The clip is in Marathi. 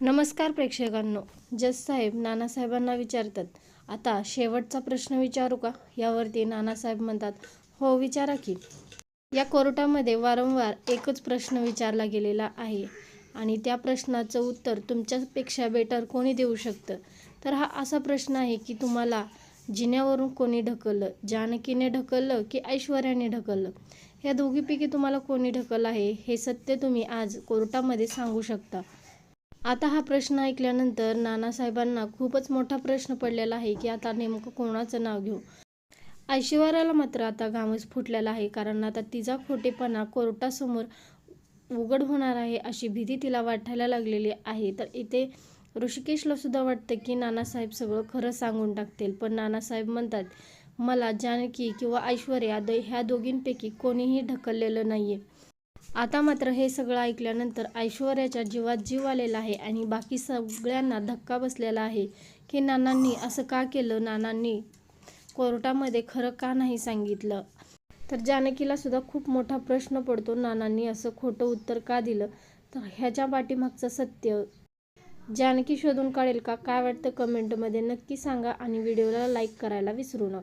नमस्कार प्रेक्षकांनो जस साहेब नानासाहेबांना विचारतात आता शेवटचा प्रश्न विचारू का? यावरती नानासाहेब म्हणतात हो विचारा की. या कोर्टामध्ये वारंवार एकच प्रश्न विचारला गेलेला आहे आणि त्या प्रश्नाचं उत्तर तुमच्यापेक्षा बेटर कोणी देऊ शकतं? तर हा असा प्रश्न आहे की तुम्हाला जिन्यावरून कोणी ढकललं जानकीने ढकललं की ऐश्वर्याने ढकललं? या दोघीपैकी तुम्हाला कोणी ढकललं आहे हे सत्य तुम्ही आज कोर्टामध्ये सांगू शकता. आता हा प्रश्न ऐकल्यानंतर नानासाहेबांना खूपच मोठा प्रश्न पडलेला आहे की आता नेमकं कोणाचं नाव घेऊ? ऐश्वर्याला मात्र आता घामच फुटलेला आहे कारण आता तिचा खोटेपणा कोर्टासमोर उघड होणार आहे अशी भीती तिला वाटायला लागलेली आहे. तर इथे ऋषिकेशला सुद्धा वाटतं की नानासाहेब सगळं खरं सांगून टाकतील. पण नानासाहेब म्हणतात मला जानकी किंवा ऐश्वर्या द ह्या दोघींपैकी कोणीही ढकललेलं नाही आहे आता मात्र हे सगळं ऐकल्यानंतर ऐश्वर्याच्या जीवात जीव आलेला आहे आणि बाकी सगळ्यांना धक्का बसलेला आहे की नानांनी असं का केलं? नानांनी कोर्टामध्ये खरं का नाही सांगितलं? तर जानकीला सुद्धा खूप मोठा प्रश्न पडतो नानांनी असं खोटं उत्तर का दिलं? तर ह्याच्या पाठीमागचं सत्य? जानकी शोधून काढेल का? काय वाटतं कमेंटमध्ये नक्की सांगा आणि व्हिडिओला लाईक करायला विसरू नका.